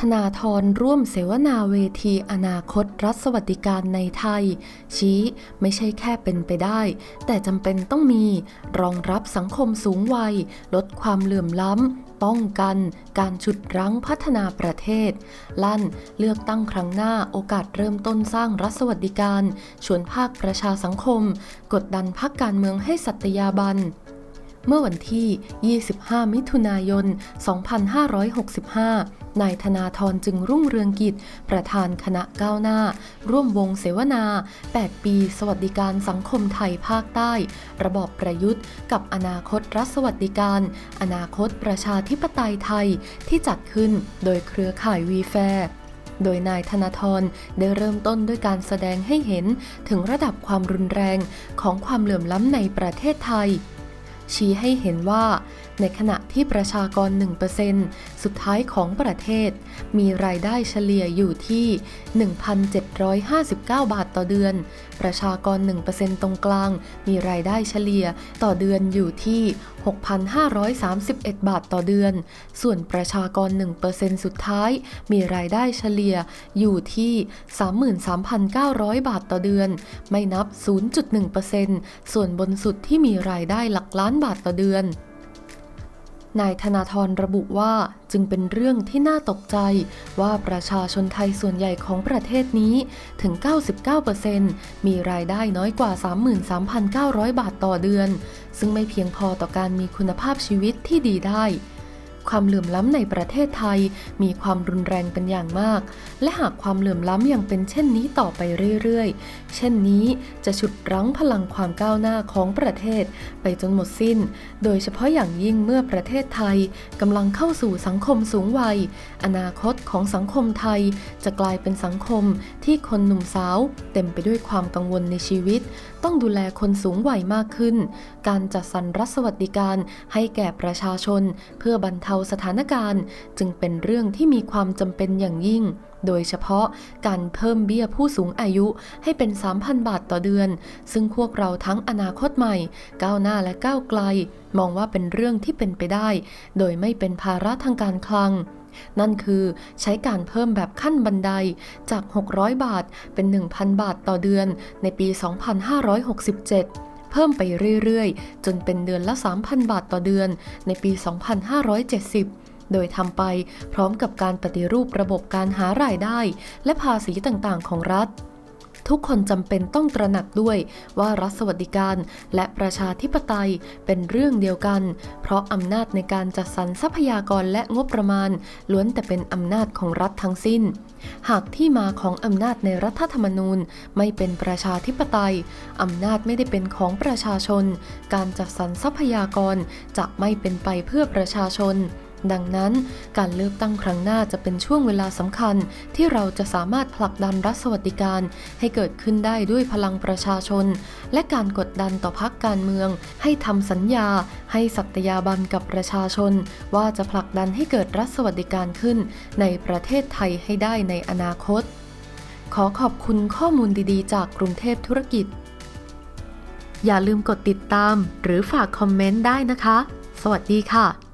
ธนาธรร่วมเสวนาเวทีอนาคตรัฐสวัสดิการในไทย ชี้ไม่ใช่แค่เป็นไปได้ แต่จำเป็นต้องมี รองรับสังคมสูงวัย ลดความเหลื่อมล้ำ ป้องกัน การฉุดรั้งพัฒนาประเทศ ลั่นเลือกตั้งครั้งหน้าโอกาสเริ่มต้นสร้างรัฐสวัสดิการ ชวนภาคประชาสังคม กดดันพักการเมืองให้สัตยาบันเมื่อวันที่ 25 มิถุนายน 2565 นายธนาธรจึงรุ่งเรืองกิจ ประธานคณะก้าวหน้า ร่วมวงเสวนา 8 ปี สวัสดิการสังคมไทยภาคใต้ ระบอบประยุทธ์ กับอนาคตรัฐสวัสดิการ อนาคตประชาธิปไตยไทยที่จัดขึ้นโดยเครือข่ายวีแฟร์โดยนายธนาธรได้เริ่มต้นด้วยการแสดงให้เห็นถึงระดับความรุนแรงของความเหลื่อมล้ำในประเทศไทย ชี้ให้เห็นว่า ในขณะที่ประชากร 1%สุดท้ายของประเทศ มีรายได้เฉลี่ยอยู่ที่ 1,759 บาทต่อเดือน ประชากร 1%ตรงกลาง มีรายได้เฉลี่ยต่อเดือนอยู่ที่ 6,531 บาทต่อเดือน ส่วนประชากร 1%สุดท้าย มีรายได้เฉลี่ยอยู่ที่ 33,900 บาทต่อเดือน ไม่นับ 0.1%ส่วนบนสุดที่มีรายได้หลักล้านบาทต่อเดือน นายธนาธรระบุว่าจึงเป็นเรื่องที่น่าตกใจว่าประชาชนไทยส่วนใหญ่ของประเทศนี้ถึง 99%มีรายได้น้อยกว่า 33,900 บาทต่อเดือน ซึ่งไม่เพียงพอต่อการมีคุณภาพชีวิตที่ดีได้ ความเหลื่อมล้ำในประเทศไทยมีความรุนแรงเป็นอย่างมาก และหากความเหลื่อมล้ำยังเป็นเช่นนี้ต่อไปเรื่อยๆ เช่นนี้จะฉุดรั้งพลังความก้าวหน้าของประเทศไปจนหมดสิ้น โดยเฉพาะอย่างยิ่งเมื่อประเทศไทยกำลังเข้าสู่สังคมสูงวัย อนาคตของสังคมไทยจะกลายเป็นสังคมที่คนหนุ่มสาว เต็มไปด้วยความกังวลในชีวิต ต้องดูแลคนสูงวัยมากขึ้น การจัดสรรรัฐสวัสดิการให้แก่ประชาชน เพื่อบรรเทาสถานการณ์ จึงเป็นเรื่องที่มีความจำเป็นอย่างยิ่งโดยเฉพาะการเพิ่มเบี้ยผู้สูงอายุให้เป็น 3,000 บาทต่อเดือน ซึ่งพวกเราทั้งอนาคตใหม่ ก้าวหน้าและก้าวไกล มองว่าเป็นเรื่องที่เป็นไปได้ โดยไม่เป็นภาระทางการคลัง นั่นคือใช้การเพิ่มแบบขั้นบันไดจาก 600 บาทเป็น 1,000 บาทต่อเดือนในปี 2567เพิ่มไปเรื่อยๆ จนเป็นเดือนละ 3,000 บาทต่อเดือนในปี 2570 โดยทำไปพร้อมกับการปฏิรูประบบการหารายได้ และภาษีต่างๆ ของรัฐ ทุกคนจำเป็นต้องตระหนักด้วยว่ารัฐสวัสดิการและประชาธิปไตยเป็นเรื่องเดียวกัน เพราะอำนาจในการจัดสรรทรัพยากรและงบประมาณ ล้วนแต่เป็นอำนาจของรัฐทั้งสิ้น หากที่มาของอำนาจในรัฐธรรมนูญไม่เป็นประชาธิปไตย อำนาจไม่ได้เป็นของประชาชน การจัดสรรทรัพยากรจะไม่เป็นไปเพื่อประชาชน ดังนั้นการเลือกตั้งครั้งหน้าจะเป็นช่วงเวลาสำคัญ ที่เราจะสามารถผลักดันรัฐสวัสดิการ ให้เกิดขึ้นได้ด้วยพลังประชาชน และการกดดันต่อพักการเมือง ให้ทำสัญญา ให้สัตยาบันกับประชาชน ว่าจะผลักดันให้เกิดรัฐสวัสดิการขึ้น ในประเทศไทยให้ได้ในอนาคต ขอขอบคุณข้อมูลดีๆ จากกรุงเทพธุรกิจ อย่าลืมกดติดตาม หรือฝากคอมเมนต์ได้นะคะ สวัสดีค่ะ